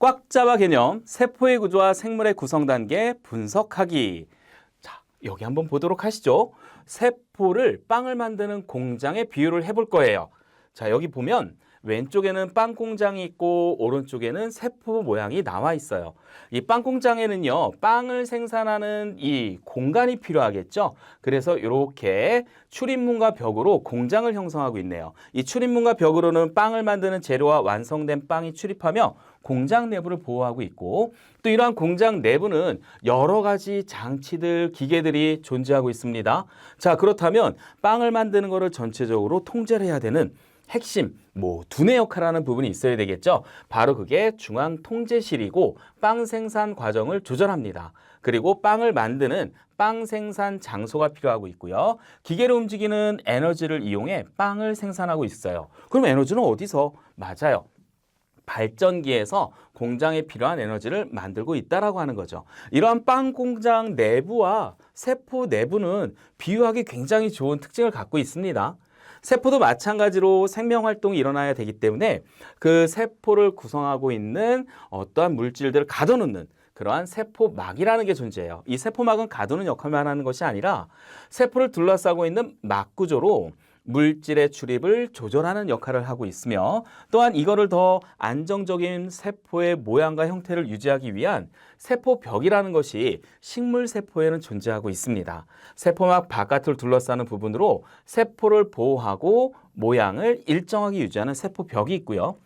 꽉 잡아 개념, 세포의 구조와 생물의 구성 단계 분석하기. 자, 여기 한번 보도록 하시죠. 세포를 빵을 만드는 공장에 비유를 해볼 거예요. 자, 여기 보면 왼쪽에는 빵 공장이 있고 오른쪽에는 세포 모양이 나와 있어요. 이 빵 공장에는요, 빵을 생산하는 이 공간이 필요하겠죠. 그래서 이렇게 출입문과 벽으로 공장을 형성하고 있네요. 이 출입문과 벽으로는 빵을 만드는 재료와 완성된 빵이 출입하며 공장 내부를 보호하고 있고 또 이러한 공장 내부는 여러 가지 장치들, 기계들이 존재하고 있습니다. 자, 그렇다면 빵을 만드는 것을 전체적으로 통제를 해야 되는 핵심 뭐 두뇌 역할하는 부분이 있어야 되겠죠. 바로 그게 중앙 통제실이고 빵 생산 과정을 조절합니다. 그리고 빵을 만드는 빵 생산 장소가 필요하고 있고요. 기계를 움직이는 에너지를 이용해 빵을 생산하고 있어요. 그럼 에너지는 어디서? 맞아요. 발전기에서 공장에 필요한 에너지를 만들고 있다라고 하는 거죠. 이러한 빵 공장 내부와 세포 내부는 비유하기 굉장히 좋은 특징을 갖고 있습니다. 세포도 마찬가지로 생명 활동이 일어나야 되기 때문에 그 세포를 구성하고 있는 어떠한 물질들을 가둬놓는 그러한 세포막이라는 게 존재해요. 이 세포막은 가두는 역할만 하는 것이 아니라 세포를 둘러싸고 있는 막 구조로 물질의 출입을 조절하는 역할을 하고 있으며 또한 이거를 더 안정적인 세포의 모양과 형태를 유지하기 위한 세포벽이라는 것이 식물 세포에는 존재하고 있습니다. 세포막 바깥을 둘러싸는 부분으로 세포를 보호하고 모양을 일정하게 유지하는 세포벽이 있고요.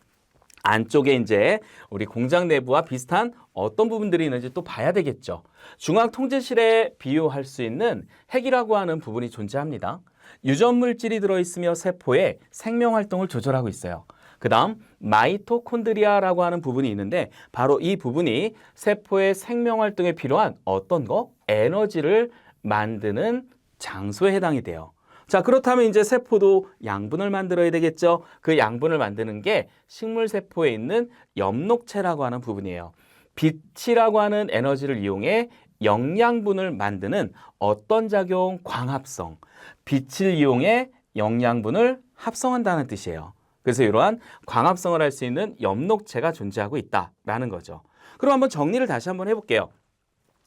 안쪽에 이제 우리 공장 내부와 비슷한 어떤 부분들이 있는지 또 봐야 되겠죠. 중앙 통제실에 비유할 수 있는 핵이라고 하는 부분이 존재합니다. 유전 물질이 들어있으며 세포의 생명 활동을 조절하고 있어요. 그 다음 마이토콘드리아라고 하는 부분이 있는데 바로 이 부분이 세포의 생명 활동에 필요한 어떤 거? 에너지를 만드는 장소에 해당이 돼요. 자, 그렇다면 이제 세포도 양분을 만들어야 되겠죠. 그 양분을 만드는 게 식물 세포에 있는 엽록체라고 하는 부분이에요. 빛이라고 하는 에너지를 이용해 영양분을 만드는 어떤 작용? 광합성. 빛을 이용해 영양분을 합성한다는 뜻이에요. 그래서 이러한 광합성을 할 수 있는 엽록체가 존재하고 있다라는 거죠. 그럼 한번 정리를 다시 한번 해볼게요.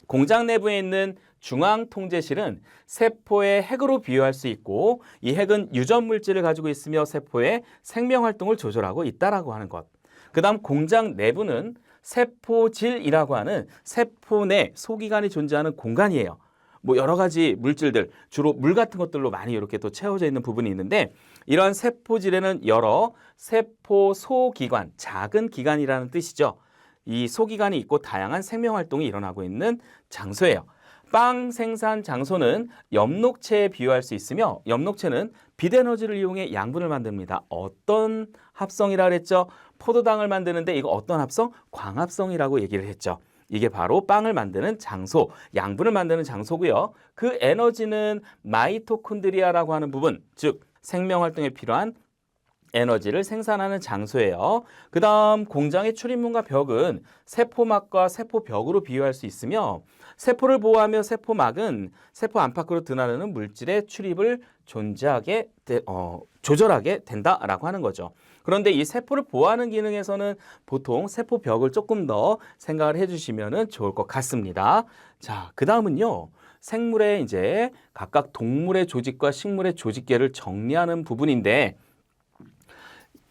공장 내부에 있는 중앙 통제실은 세포의 핵으로 비유할 수 있고 이 핵은 유전 물질을 가지고 있으며 세포의 생명 활동을 조절하고 있다라고 하는 것. 그다음 공장 내부는 세포질이라고 하는 세포 내 소기관이 존재하는 공간이에요. 뭐 여러 가지 물질들 주로 물 같은 것들로 많이 이렇게 또 채워져 있는 부분이 있는데 이러한 세포질에는 여러 세포 소기관, 작은 기관이라는 뜻이죠. 이 소기관이 있고 다양한 생명 활동이 일어나고 있는 장소예요. 빵 생산 장소는 엽록체에 비유할 수 있으며 엽록체는 빛 에너지를 이용해 양분을 만듭니다. 어떤 합성이라 그랬죠? 포도당을 만드는데 이거 어떤 합성? 광합성이라고 얘기를 했죠. 이게 바로 빵을 만드는 장소, 양분을 만드는 장소고요. 그 에너지는 마이토콘드리아라고 하는 부분, 즉 생명 활동에 필요한 에너지를 생산하는 장소예요. 그 다음 공장의 출입문과 벽은 세포막과 세포벽으로 비유할 수 있으며 세포를 보호하며 세포막은 세포 안팎으로 드나드는 물질의 출입을 존재하게 되, 어, 조절하게 된다라고 하는 거죠. 그런데 이 세포를 보호하는 기능에서는 보통 세포벽을 조금 더 생각을 해주시면 좋을 것 같습니다. 자, 그 다음은요. 생물의 이제 각각 동물의 조직과 식물의 조직계를 정리하는 부분인데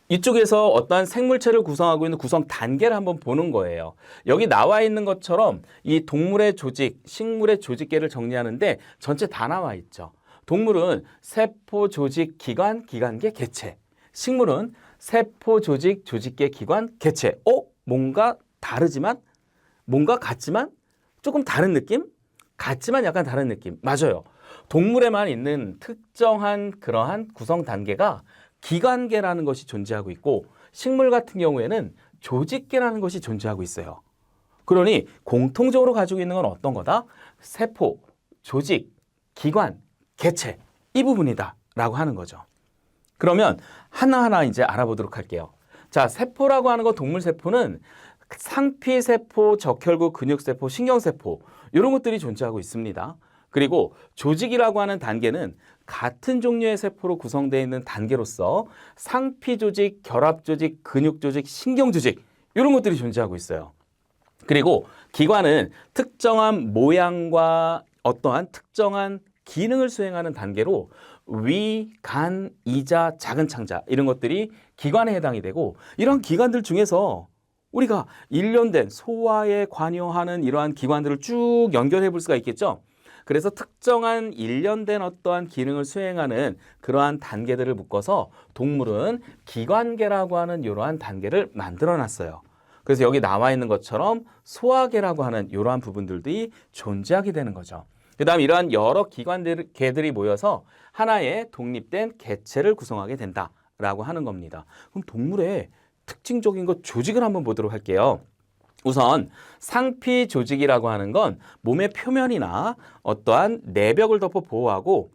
이쪽에서 어떠한 생물체를 구성하고 있는 구성 단계를 한번 보는 거예요. 여기 나와 있는 것처럼 이 동물의 조직, 식물의 조직계를 정리하는데 전체 다 나와 있죠. 동물은 세포 조직 기관, 기관계 개체. 식물은 세포 조직, 조직계 기관, 개체. 어? 뭔가 다르지만 뭔가 같지만 조금 다른 느낌? 같지만 약간 다른 느낌. 맞아요. 동물에만 있는 특정한 그러한 구성 단계가 기관계라는 것이 존재하고 있고 식물 같은 경우에는 조직계라는 것이 존재하고 있어요. 그러니 공통적으로 가지고 있는 건 어떤 거다? 세포, 조직, 기관, 개체 이 부분이다 라고 하는 거죠. 그러면 하나하나 이제 알아보도록 할게요. 자, 세포라고 하는 거 동물 세포는 상피세포, 적혈구, 근육세포, 신경세포 이런 것들이 존재하고 있습니다. 그리고 조직이라고 하는 단계는 같은 종류의 세포로 구성되어 있는 단계로서 상피 조직, 결합 조직, 근육 조직, 신경 조직 이런 것들이 존재하고 있어요. 그리고 기관은 특정한 모양과 어떠한 특정한 기능을 수행하는 단계로 위, 간, 이자, 작은 창자 이런 것들이 기관에 해당이 되고 이런 기관들 중에서 우리가 일련된 소화에 관여하는 이러한 기관들을 쭉 연결해 볼 수가 있겠죠. 그래서 특정한 일련된 어떠한 기능을 수행하는 그러한 단계들을 묶어서 동물은 기관계라고 하는 이러한 단계를 만들어 놨어요. 그래서 여기 나와 있는 것처럼 소화계라고 하는 이러한 부분들이 존재하게 되는 거죠. 그 다음 이러한 여러 기관계들이 모여서 하나의 독립된 개체를 구성하게 된다라고 하는 겁니다. 그럼 동물의 특징적인 것 조직을 한번 보도록 할게요. 우선 상피 조직이라고 하는 건 몸의 표면이나 어떠한 내벽을 덮어 보호하고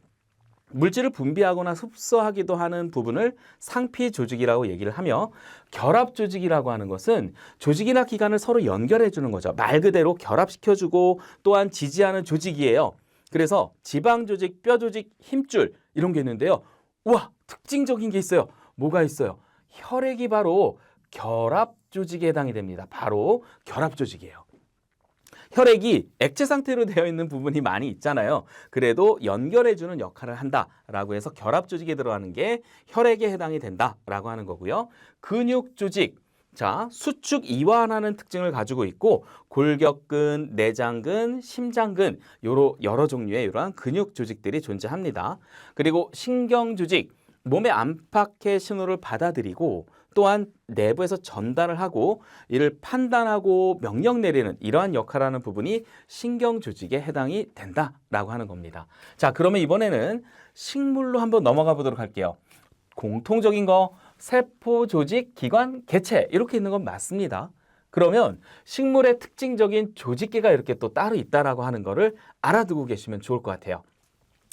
물질을 분비하거나 흡수하기도 하는 부분을 상피 조직이라고 얘기를 하며 결합 조직이라고 하는 것은 조직이나 기관을 서로 연결해 주는 거죠. 말 그대로 결합시켜 주고 또한 지지하는 조직이에요. 그래서 지방 조직, 뼈 조직, 힘줄 이런 게 있는데요. 우와, 특징적인 게 있어요. 뭐가 있어요? 혈액이 바로 결합 조직에 해당이 됩니다. 바로 결합 조직이에요. 혈액이 액체 상태로 되어 있는 부분이 많이 있잖아요. 그래도 연결해주는 역할을 한다라고 해서 결합 조직에 들어가는 게 혈액에 해당이 된다라고 하는 거고요. 근육 조직. 자, 수축 이완하는 특징을 가지고 있고 골격근, 내장근, 심장근 요러 여러 종류의 이러한 근육 조직들이 존재합니다. 그리고 신경 조직. 몸의 안팎의 신호를 받아들이고 또한 내부에서 전달을 하고 이를 판단하고 명령 내리는 이러한 역할을 하는 부분이 신경 조직에 해당이 된다라고 하는 겁니다. 자, 그러면 이번에는 식물로 한번 넘어가 보도록 할게요. 공통적인 거 세포 조직, 기관, 개체 이렇게 있는 건 맞습니다. 그러면 식물의 특징적인 조직계가 이렇게 또 따로 있다라고 하는 거를 알아두고 계시면 좋을 것 같아요.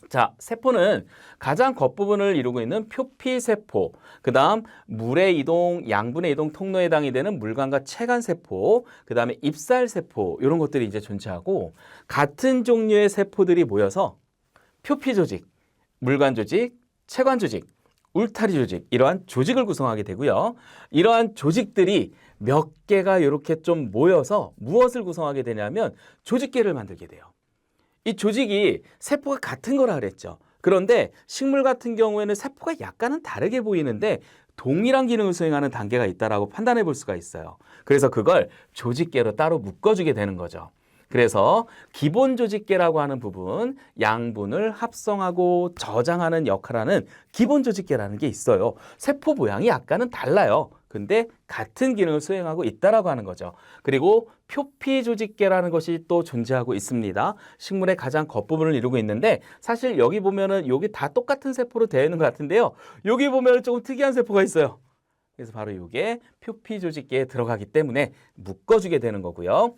자, 세포는 가장 겉부분을 이루고 있는 표피세포, 그 다음 물의 이동, 양분의 이동 통로에 해당이 되는 물관과 체관세포, 그 다음에 입살세포, 이런 것들이 이제 존재하고 같은 종류의 세포들이 모여서 표피 조직, 물관 조직, 체관 조직, 울타리 조직, 이러한 조직을 구성하게 되고요. 이러한 조직들이 몇 개가 이렇게 좀 모여서 무엇을 구성하게 되냐면 조직계를 만들게 돼요. 이 조직이 세포가 같은 거라 그랬죠. 그런데 식물 같은 경우에는 세포가 약간은 다르게 보이는데 동일한 기능을 수행하는 단계가 있다라고 판단해 볼 수가 있어요. 그래서 그걸 조직계로 따로 묶어주게 되는 거죠. 그래서 기본 조직계라고 하는 부분, 양분을 합성하고 저장하는 역할을 하는 기본 조직계라는 게 있어요. 세포 모양이 약간은 달라요. 근데 같은 기능을 수행하고 있다라고 하는 거죠. 그리고 표피 조직계라는 것이 또 존재하고 있습니다. 식물의 가장 겉부분을 이루고 있는데 사실 여기 보면은 여기 다 똑같은 세포로 되어 있는 것 같은데요. 여기 보면 조금 특이한 세포가 있어요. 그래서 바로 이게 표피 조직계에 들어가기 때문에 묶어주게 되는 거고요.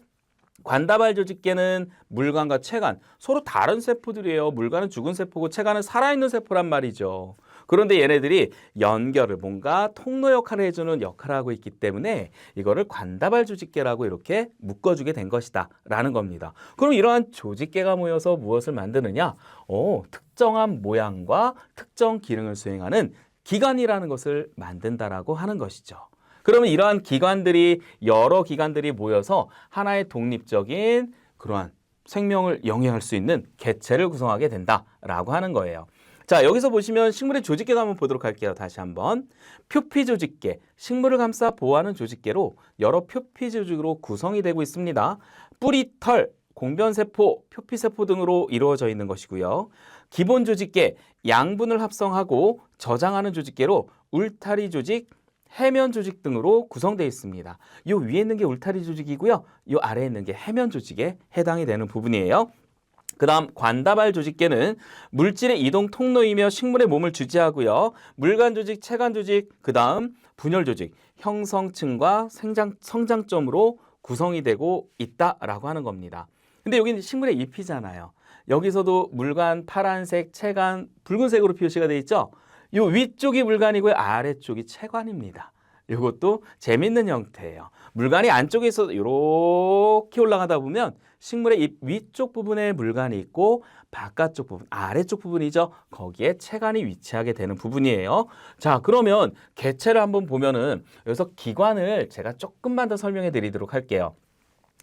관다발 조직계는 물관과 체관 서로 다른 세포들이에요. 물관은 죽은 세포고 체관은 살아있는 세포란 말이죠. 그런데 얘네들이 연결을 뭔가 통로 역할을 해주는 역할을 하고 있기 때문에 이거를 관다발 조직계라고 이렇게 묶어주게 된 것이다 라는 겁니다. 그럼 이러한 조직계가 모여서 무엇을 만드느냐? 어, 특정한 모양과 특정 기능을 수행하는 기관이라는 것을 만든다라고 하는 것이죠. 그러면 이러한 기관들이 여러 기관들이 모여서 하나의 독립적인 그러한 생명을 영위할 수 있는 개체를 구성하게 된다라고 하는 거예요. 자, 여기서 보시면 식물의 조직계도 한번 보도록 할게요. 다시 한번. 표피 조직계, 식물을 감싸 보호하는 조직계로 여러 표피 조직으로 구성이 되고 있습니다. 뿌리, 털, 공변세포, 표피세포 등으로 이루어져 있는 것이고요. 기본 조직계, 양분을 합성하고 저장하는 조직계로 울타리 조직, 해면 조직 등으로 구성되어 있습니다. 요 위에 있는 게 울타리 조직이고요. 요 아래에 있는 게 해면 조직에 해당이 되는 부분이에요. 그 다음 관다발 조직계는 물질의 이동 통로이며 식물의 몸을 주지하고요. 물관 조직, 체관 조직, 그 다음 분열 조직, 형성층과 생장, 성장점으로 구성이 되고 있다라고 하는 겁니다. 근데 여기는 식물의 잎이잖아요. 여기서도 물관 파란색, 체관 붉은색으로 표시가 되어 있죠. 요 위쪽이 물관이고요. 아래쪽이 체관입니다. 이것도 재밌는 형태예요. 물간이 안쪽에서 이렇게 올라가다 보면 식물의 잎 위쪽 부분에 물간이 있고 바깥쪽 부분, 아래쪽 부분이죠. 거기에 체간이 위치하게 되는 부분이에요. 자, 그러면 개체를 한번 보면은 여기서 기관을 제가 조금만 더 설명해 드리도록 할게요.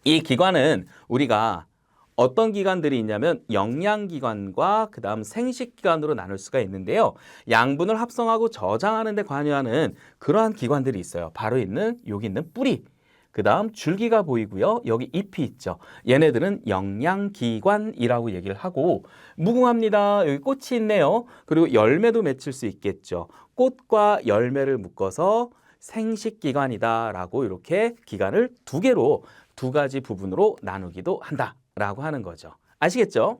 이 기관은 우리가 어떤 기관들이 있냐면 영양기관과 그 다음 생식기관으로 나눌 수가 있는데요. 양분을 합성하고 저장하는 데 관여하는 그러한 기관들이 있어요. 바로 있는 여기 있는 뿌리. 그 다음 줄기가 보이고요. 여기 잎이 있죠. 얘네들은 영양기관이라고 얘기를 하고 무궁합니다. 여기 꽃이 있네요. 그리고 열매도 맺힐 수 있겠죠. 꽃과 열매를 묶어서 생식기관이다라고 이렇게 기관을 두 개로 두 가지 부분으로 나누기도 한다 라고 하는 거죠. 아시겠죠?